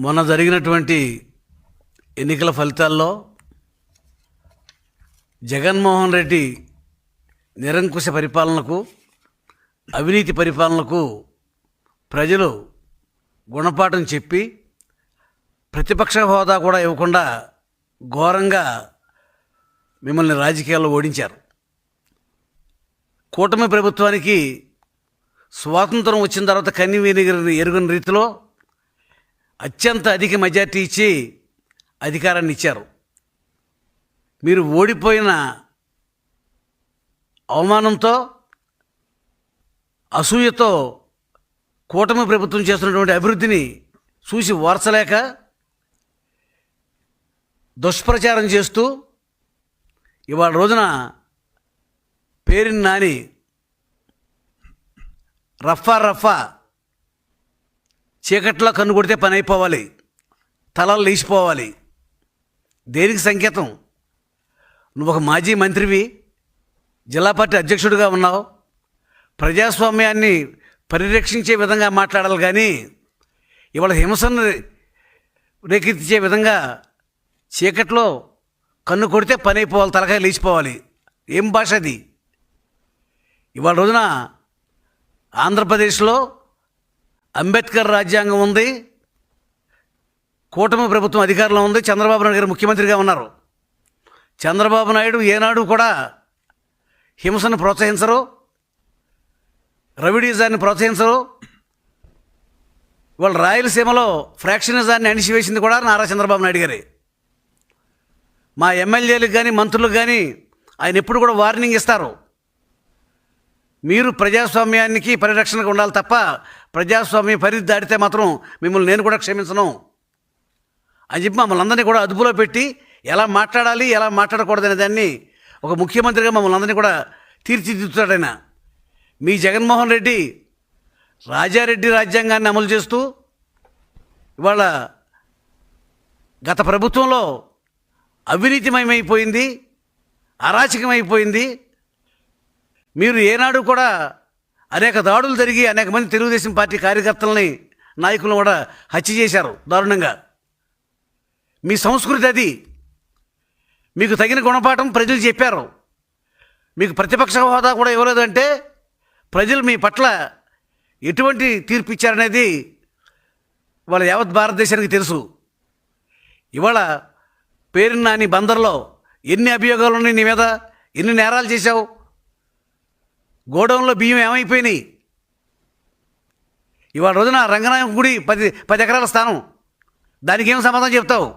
మొన్న జరిగినటువంటి ఎన్నికల ఫలితాల్లో జగన్మోహన్ రెడ్డి నిరంకుశ పరిపాలనకు అవినీతి పరిపాలనకు ప్రజలు గుణపాఠం చెప్పి ప్రతిపక్ష హోదా కూడా ఇవ్వకుండా ఘోరంగా మిమ్మల్ని రాజకీయాల్లో ఓడించారు. కూటమి ప్రభుత్వానికి స్వాతంత్రం వచ్చిన తర్వాత కన్ని వెనిగిరి ఎరుగని రీతిలో అత్యంత అధిక మెజార్టీ ఇచ్చి అధికారాన్ని ఇచ్చారు. మీరు ఓడిపోయిన అవమానంతో అసూయతో కూటమి ప్రభుత్వం చేస్తున్నటువంటి అభివృద్ధిని చూసి ఓర్చలేక దుష్ప్రచారం చేస్తూ ఇవాళ రోజున పేరుని నాని రఫా రఫా చీకట్లో కన్ను కొడితే పని అయిపోవాలి. తలలు లేచిపోవాలి. దేనికి సంకేతం? నువ్వు ఒక మాజీ మంత్రివి జిల్లా పార్టీ అధ్యక్షుడిగా ఉన్నావు. ప్రజాస్వామ్యాన్ని పరిరక్షించే విధంగా మాట్లాడాలి కానీ ఇవాళ హింసను రేకెత్తించే విధంగా చీకట్లో కన్ను కొడితే పని అయిపోవాలి తలకాయ లేచిపోవాలి. ఏం భాష అది? ఇవాళ రోజున ఆంధ్రప్రదేశ్లో అంబేద్కర్ రాజ్యాంగం ఉంది కూటమి ప్రభుత్వం అధికారంలో ఉంది చంద్రబాబు నాయుడు గారు ముఖ్యమంత్రిగా ఉన్నారు. చంద్రబాబు నాయుడు ఏనాడు కూడా హింసను ప్రోత్సహించరు రవిడీజాన్ని ప్రోత్సహించరు. వాళ్ళు రాయలసీమలో ఫ్రాక్షనిజాన్ని అణిచివేసింది కూడా నారా చంద్రబాబు నాయుడు గారి. మా ఎమ్మెల్యేలకు కానీ మంత్రులకు కానీ ఆయన ఎప్పుడు కూడా వార్నింగ్ ఇస్తారు. మీరు ప్రజాస్వామ్యానికి పరిరక్షణకు ఉండాలి తప్ప ప్రజాస్వామ్య పరిధి దాటితే మాత్రం మిమ్మల్ని నేను కూడా క్షమించను. అని చెప్పి మమ్మల్ని అందరినీ కూడా అదుపులో పెట్టి ఎలా మాట్లాడాలి ఎలా మాట్లాడకూడదనే దాన్ని ఒక ముఖ్యమంత్రిగా మమ్మల్ని అందరినీ కూడా తీర్చిదిద్దుతాడు ఆయన. మీ జగన్మోహన్ రెడ్డి రాజారెడ్డి రాజ్యాంగాన్ని అమలు చేస్తూ ఇవాళ గత ప్రభుత్వంలో అవినీతిమయమైపోయింది అరాచకమైపోయింది. మీరు ఏనాడు కూడా అనేక దాడులు జరిగి అనేక మంది తెలుగుదేశం పార్టీ కార్యకర్తలని నాయకులను కూడా హత్య చేశారు దారుణంగా. మీ సంస్కృతి అది. మీకు తగిన గుణపాఠం ప్రజలు చెప్పారు. మీకు ప్రతిపక్ష హోదా కూడా ఇవ్వలేదంటే ప్రజలు మీ పట్ల ఎటువంటి తీర్పు ఇచ్చారనేది వాళ్ళ యావత్ భారతదేశానికి తెలుసు. ఇవాళ పేరున్న నాని బందర్లో ఎన్ని అభియోగాలు ఉన్నాయి నీ మీద? ఎన్ని నేరాలు చేశావు? గోడౌన్లో బియ్యం ఏమైపోయినాయి? ఇవాళ రోజున రంగనాయకు గుడి పది పది ఎకరాల స్థానం. దానికి ఏం సమాధానం చెప్తావు?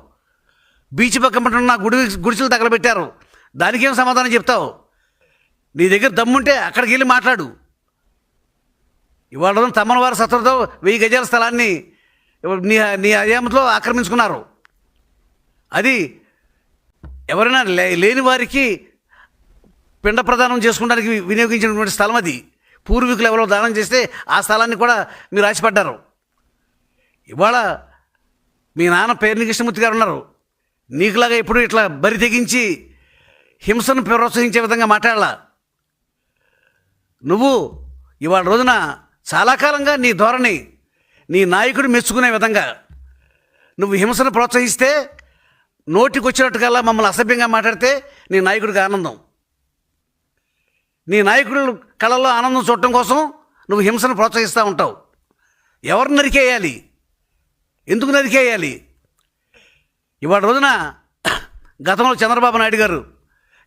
బీచ్ పక్కన ఉన్న గుడి గుడిసెలు తగలబెట్టారు. దానికి ఏం సమాధానం చెప్తావు? నీ దగ్గర దమ్ముంటే అక్కడికి వెళ్ళి మాట్లాడు. ఇవాళ రోజున తమ్మనవారి సత్రతో వెయ్యి గజాల స్థలాన్ని నీ నీ అయామతో ఆక్రమించుకున్నారు. అది ఎవరైనా లే లేని వారికి పిండ ప్రదానం చేసుకోవడానికి వినియోగించినటువంటి స్థలం అది. పూర్వీకులు ఎవరో దానం చేస్తే ఆ స్థలాన్ని కూడా మీరు ఆశపడ్డారు. ఇవాళ మీ నాన్న పేరుని కృష్ణమూర్తి గారు ఉన్నారు. నీకులాగా ఎప్పుడు ఇట్లా బరి తెగించి హింసను ప్రోత్సహించే విధంగా మాట్లాడాల? నువ్వు ఇవాళ రోజున చాలా కాలంగా నీ ధోరణి నీ నాయకుడు మెచ్చుకునే విధంగా నువ్వు హింసను ప్రోత్సహిస్తే నోటికి వచ్చినట్టుకల్లా మమ్మల్ని అసభ్యంగా మాట్లాడితే నీ నాయకుడికి ఆనందం. నీ నాయకుడు కళలో ఆనందం చూడటం కోసం నువ్వు హింసను ప్రోత్సహిస్తూ ఉంటావు. ఎవరిని నరికేయాలి? ఎందుకు నరికేయాలి? ఇవాళ రోజున గతంలో చంద్రబాబు నాయుడు గారు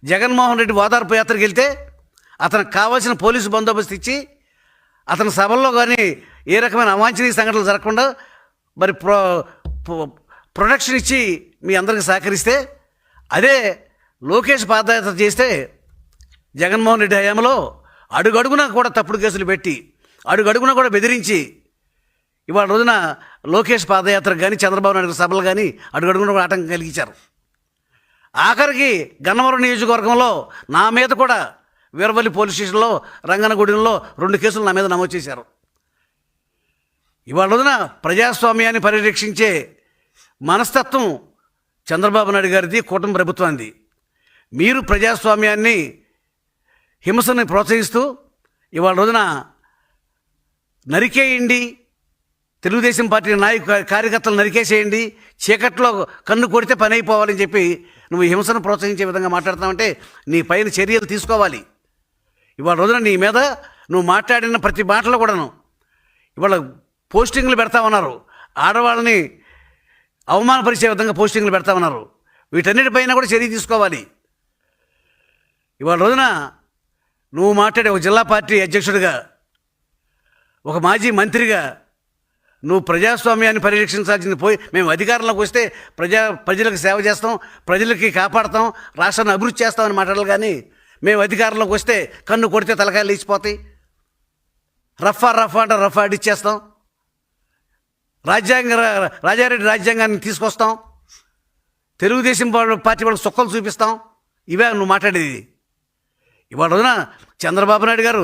జగన్మోహన్ రెడ్డి ఓదార్పు యాత్రకి వెళ్తే అతనికి కావాల్సిన పోలీసు బందోబస్తు ఇచ్చి అతని సభల్లో కానీ ఏ రకమైన అవాంఛనీయ సంఘటనలు జరగకుండా మరి ప్రో ప్రొటెక్షన్ ఇచ్చి మీ అందరికి సహకరిస్తే అదే లోకేష్ పాదయాత్ర చేస్తే జగన్మోహన్ రెడ్డి హయాంలో అడుగడుగునా కూడా తప్పుడు కేసులు పెట్టి అడుగడుగునా కూడా బెదిరించి ఇవాళ రోజున లోకేష్ పాదయాత్రకు కానీ చంద్రబాబు నాయుడు సభలు కానీ అడుగడుగున కూడా ఆటంకం కలిగించారు. ఆఖరికి గన్నవరం నియోజకవర్గంలో నా మీద కూడా వీరవల్లి పోలీస్ స్టేషన్లో రంగనగూడెంలో రెండు కేసులు నా మీద నమోదు చేశారు. ఇవాళ రోజున ప్రజాస్వామ్యాన్ని పరిరక్షించే మనస్తత్వం చంద్రబాబు నాయుడు గారిది కూటమి ప్రభుత్వానికి మీరు ప్రజాస్వామ్యాన్ని హింసని ప్రోత్సహిస్తూ ఇవాళ రోజున నరికేయండి. తెలుగుదేశం పార్టీ నాయకు కార్యకర్తలు నరికేసేయండి. చీకట్లో కన్ను కొడితే పని అయిపోవాలని చెప్పి నువ్వు హింసను ప్రోత్సహించే విధంగా మాట్లాడుతావంటే నీ పైన చర్యలు తీసుకోవాలి. ఇవాళ రోజున నీ మీద నువ్వు మాట్లాడిన ప్రతి మాటలో కూడాను ఇవాళ పోస్టింగ్లు పెడతామన్నారు ఆడవాళ్ళని అవమానపరిచే విధంగా పోస్టింగ్లు పెడతామన్నారు వీటన్నిటిపైన కూడా చర్య తీసుకోవాలి. ఇవాళ రోజున నువ్వు మాట్లాడే ఒక జిల్లా పార్టీ అధ్యక్షుడిగా ఒక మాజీ మంత్రిగా నువ్వు ప్రజాస్వామ్యాన్ని పరిరక్షించాల్సింది పోయి మేము అధికారంలోకి వస్తే ప్రజా ప్రజలకు సేవ చేస్తాం ప్రజలకి కాపాడతాం రాష్ట్రాన్ని అభివృద్ధి చేస్తామని మాట్లాడాలి కానీ మేము అధికారంలోకి వస్తే కన్ను కొడితే తలకాయలు లేచిపోతాయి. రఫా రఫా అంటే రఫా ఇచ్చేస్తాం రాజ్యాంగ రాజారెడ్డి రాజ్యాంగాన్ని తీసుకొస్తాం. తెలుగుదేశం పార్టీ వాళ్ళకి సుఖం చూపిస్తాం. ఇవే నువ్వు మాట్లాడేది. ఇవాళ రోజున చంద్రబాబు నాయుడు గారు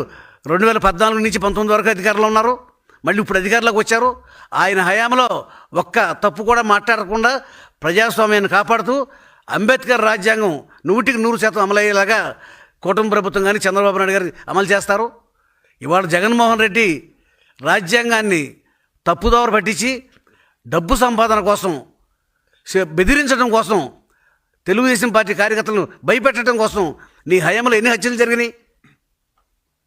రెండు వేల పద్నాలుగు నుంచి పంతొమ్మిది వరకు అధికారంలో ఉన్నారు. మళ్ళీ ఇప్పుడు అధికారంలోకి వచ్చారు. ఆయన హయాంలో ఒక్క తప్పు కూడా మాట్లాడకుండా ప్రజాస్వామ్యాన్ని కాపాడుతూ అంబేద్కర్ రాజ్యాంగం నూటికి నూరు శాతం అమలయ్యేలాగా కుటుంబ ప్రభుత్వం కానీ చంద్రబాబు నాయుడు గారు అమలు చేస్తారు. ఇవాళ జగన్మోహన్ రెడ్డి రాజ్యాంగాన్ని తప్పుదోవ పట్టించి డబ్బు సంపాదన కోసం బెదిరించడం కోసం తెలుగుదేశం పార్టీ కార్యకర్తలను భయపెట్టడం కోసం నీ హయాంలో ఎన్ని హత్యలు జరిగినాయి?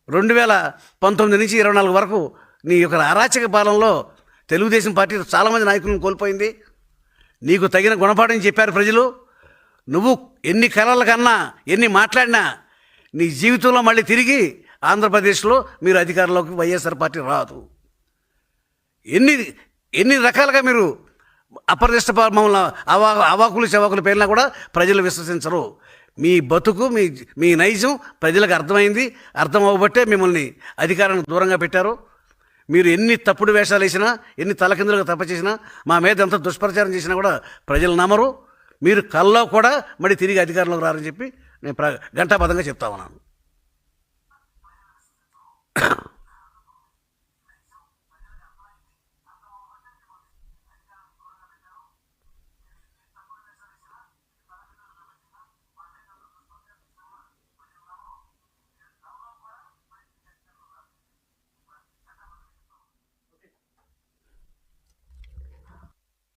రెండు వేల పంతొమ్మిది నుంచి ఇరవై నాలుగు వరకు నీ యొక్క అరాచక పాలనలో తెలుగుదేశం పార్టీ చాలామంది నాయకులను కోల్పోయింది. నీకు తగిన గుణపాఠం చెప్పారు ప్రజలు. నువ్వు ఎన్ని కళల కన్నా ఎన్ని మాట్లాడినా నీ జీవితంలో మళ్ళీ తిరిగి ఆంధ్రప్రదేశ్లో మీరు అధికారంలోకి వైఎస్ఆర్ పార్టీ రాదు. ఎన్ని ఎన్ని రకాలుగా మీరు అప్రదిష్ట మమ్మల్ని అవా అవాకులు చవాకులు పేరినా కూడా ప్రజలు విశ్వసించరు. మీ బతుకు మీ మీ నైజం ప్రజలకు అర్థమైంది. అర్థం అవ్వబట్టే మిమ్మల్ని అధికారానికి దూరంగా పెట్టారు. మీరు ఎన్ని తప్పుడు వేషాలు వేసినా ఎన్ని తలకిందులుగా తప్ప చేసినా మా మీద ఎంత దుష్ప్రచారం చేసినా కూడా ప్రజలు నమ్మరు. మీరు కల్లో కూడా మళ్ళీ తిరిగి అధికారంలోకి రారని చెప్పి నేను ప్ర గంటాపదంగా చెప్తా ఉన్నాను.